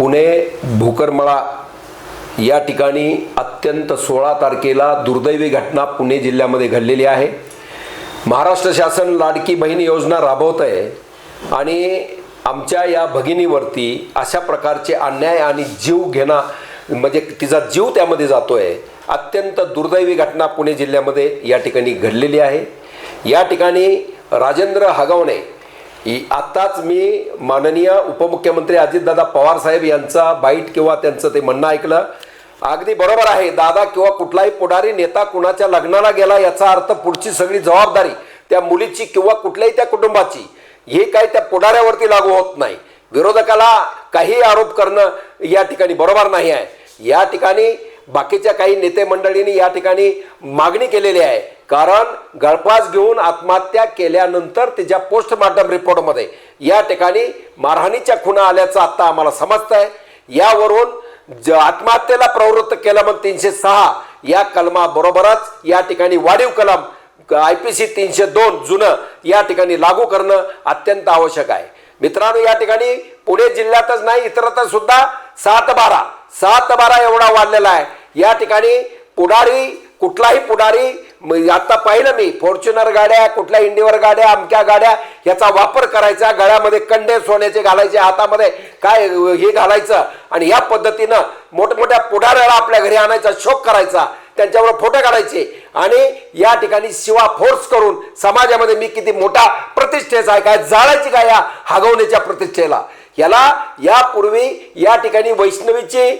पुणे भोकरमळा या ठिकाणी अत्यंत सोळा तारखेला दुर्दैवी घटना पुणे जिल्ह्यामध्ये घडलेली आहे. महाराष्ट्र शासन लाडकी बहीण योजना राबवत आहे आणि आमच्या या भगिनीवरती अशा प्रकारचे अन्याय आणि जीव घेणं म्हणजे तिचा जीव त्यामध्ये जातो आहे अत्यंत दुर्दैवी घटना पुणे जिल्ह्यामध्ये या ठिकाणी घडलेली आहे. या ठिकाणी राजेंद्र हगवणे आत्ताच मी माननीय उपमुख्यमंत्री अजितदादा पवार साहेब यांचा बाईट किंवा त्यांचं ते म्हणणं ऐकलं. अगदी बरोबर आहे दादा किंवा कुठलाही पुढारी नेता कुणाच्या लग्नाला गेला याचा अर्थ पुढची सगळी जबाबदारी त्या मुलीची किंवा कुठल्याही त्या कुटुंबाची. हे काय त्या पुढाऱ्यावरती लागू होत नाही. विरोधकाला काही आरोप करणं या ठिकाणी बरोबर नाही आहे. या ठिकाणी बाकीच्या काही नेते मंडळींनी या ठिकाणी मागणी केलेली आहे. कारण गळफास घेऊन आत्महत्या केल्यानंतर तिच्या पोस्टमॉर्टम रिपोर्टमध्ये या ठिकाणी मारहाणीच्या खुणा आल्याचं आत्ता आम्हाला समजत आहे यावरून ज आत्महत्येला प्रवृत्त केलं मग तीनशे सहा या कलमाबरोबरच या ठिकाणी वाढीव कलम आय पी सी तीनशे दोन जुनं या ठिकाणी लागू करणं अत्यंत आवश्यक आहे. मित्रांनो या ठिकाणी पुणे जिल्ह्यातच नाही इतरत्र सुद्धा सात बारा सात बारा एवढा वाढलेला आहे. या ठिकाणी पुढारी कुठलाही पुढारी आत्ता आता पाहिलं मी फॉर्च्युनर गाड्या कुठल्या इंडिवर गाड्या अमक्या गाड्या याचा वापर करायचा गळ्यामध्ये कंडे सोन्याचे घालायचे हातामध्ये काय हे घालायचं आणि या पद्धतीनं मोठमोठ्या पुढाऱ्याला आपल्या घरी आणायचा शोक करायचा त्यांच्यावर फोटो काढायचे आणि या ठिकाणी शिवा फोर्स करून समाजामध्ये मी किती मोठा प्रतिष्ठेचा आहे काय जाळायची काय या हागवण्याच्या प्रतिष्ठेला? याला यापूर्वी या ठिकाणी वैष्णवीची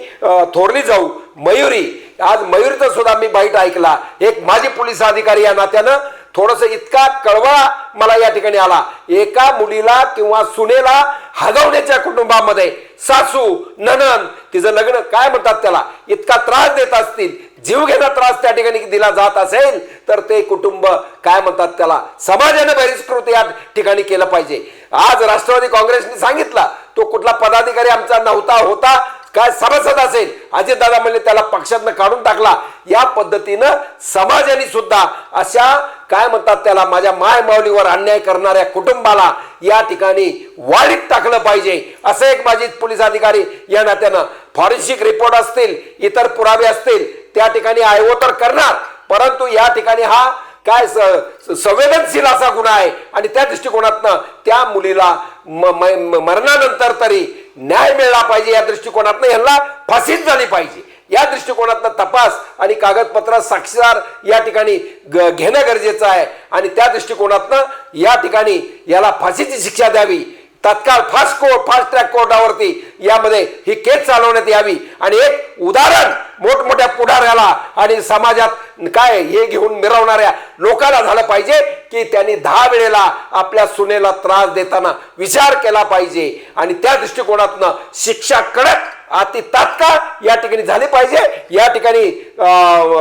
थोरली जाऊ मयुरी. आज मयुरीचं सुद्धा मी बाईट ऐकला. एक माजी पोलीस अधिकारी या नात्यानं थोडस इतका कळवळा मला या ठिकाणी आला. एका मुलीला किंवा सुनेला हगवण्याच्या कुटुंबामध्ये सासू ननन तिचं लग्न काय म्हणतात त्याला? इतका त्रास देत असतील जीवघेणा त्रास त्या ठिकाणी दिला जात असेल तर ते कुटुंब काय म्हणतात त्याला? समाजाने बहिष्कृत या ठिकाणी केलं पाहिजे. आज राष्ट्रवादी काँग्रेसने सांगितलं तो कुठला पदाधिकारी आमचा नव्हता होता काय सभासद असेल? अजितदादा म्हणले त्याला पक्षातनं काढून टाकला. या पद्धतीनं समाजाने सुद्धा अशा काय म्हणतात त्याला माझ्या माय माऊलीवर अन्याय करणाऱ्या कुटुंबाला या ठिकाणी वाढीत टाकलं पाहिजे. असं एक माझी पोलीस अधिकारी या नात्यानं फॉरेन्सिक रिपोर्ट असतील इतर पुरावे असतील त्या ठिकाणी आयो तर करणार. परंतु या ठिकाणी हा काय स- संवेदनशील असा गुन्हा आहे. आणि त्या दृष्टिकोनातनं त्या मुलीला म- मरणानंतर तरी न्याय मिळाला पाहिजे या दृष्टिकोनातनं यांना फाशीच झाली पाहिजे. या दृष्टिकोनातनं तपास आणि कागदपत्र साक्षीदार या ठिकाणी ग- घेणं गरजेचं आहे. आणि त्या दृष्टिकोनातनं या ठिकाणी याला फाशीची शिक्षा द्यावी. तत्काळ फास्ट कोर्ट फास्ट ट्रॅक कोर्टावरती यामध्ये ही केस चालवण्यात यावी. आणि एक उदाहरण मोठमोठ्या पुढाऱ्याला आणि समाजात काय हे घेऊन मिरवणाऱ्या लोकांना झालं पाहिजे की त्यांनी दहा वेळेला आपल्या सुनेला त्रास देताना विचार केला पाहिजे. आणि त्या दृष्टिकोनातनं शिक्षा कडक अति तात्काळ या ठिकाणी झाली पाहिजे. या ठिकाणी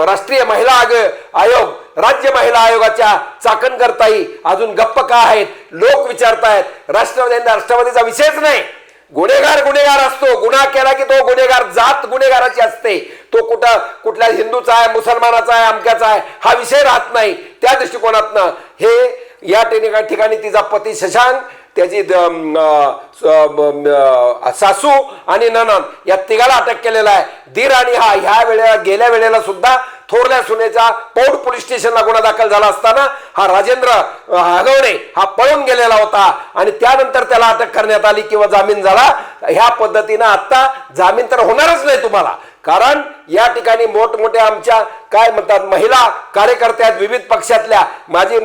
राष्ट्रीय महिला आयोग राज्य महिला आयोगाच्या चाकणकर्ताई अजून गप्प का आहेत? लोक विचारतायत. राष्ट्रवादी राष्ट्रवादीचा विषयच नाही. गुन्हेगार गुन्हेगार असतो. गुन्हा केला की तो गुन्हेगार जात गुन्हेगाराची असते. तो कुठं कुठल्या हिंदूचा आहे मुसलमानाचा आहे अमक्याचा आहे हा विषय राहत नाही. त्या दृष्टिकोनातनं हे या ठिकाणी ठिकाणी तिचा पती शशांक त्याची द- सासू आणि ननन या तिघाला अटक केलेला आहे. दीर आणि हा ह्या वेळेला गेल्या वेळेला सुद्धा थोरल्या सुनेचा पौड पोलीस स्टेशनला गुन्हा दाखल झाला असताना हा राजेंद्र अ, हगवणे हा पळून गेलेला होता आणि त्यानंतर त्याला अटक करण्यात आली किंवा जामीन झाला. ह्या पद्धतीनं आता जामीन तर होणारच नाही तुम्हाला. कारण या ठिकाणी मोठमोठ्या आमच्या काय म्हणतात महिला कार्यकर्त्या आहेत विविध पक्षातल्या. माझी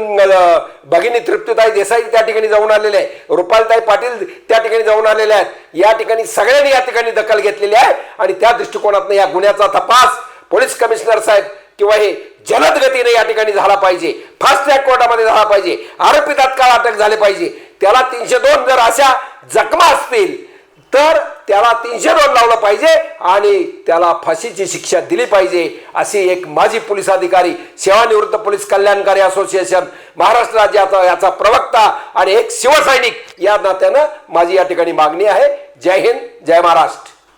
भगिनी तृप्तीताई देसाई त्या ठिकाणी जाऊन आलेले आहे रुपालताई पाटील त्या ठिकाणी जाऊन आलेले आहेत. या ठिकाणी सगळ्यांनी या ठिकाणी दखल घेतलेली आहे आणि त्या दृष्टिकोनातनं या गुन्ह्याचा तपास पोलीस कमिशनर साहेब किंवा हे जलद गतीने या ठिकाणी झाला पाहिजे. फास्ट ट्रॅक कोर्टामध्ये झाला पाहिजे. आरोपी तात्काळ अटक झाले पाहिजे. त्याला तीनशे दोन जर अशा जखमा असतील तर त्याला तीनशे दोन लावलं पाहिजे आणि त्याला फाशीची शिक्षा दिली पाहिजे अशी एक माजी पोलीस अधिकारी सेवानिवृत्त पोलीस कल्याणकारी असोसिएशन महाराष्ट्र राज्याचा याचा प्रवक्ता आणि एक शिवसैनिक या नात्यानं माझी या ठिकाणी मागणी आहे. जय हिंद जय महाराष्ट्र.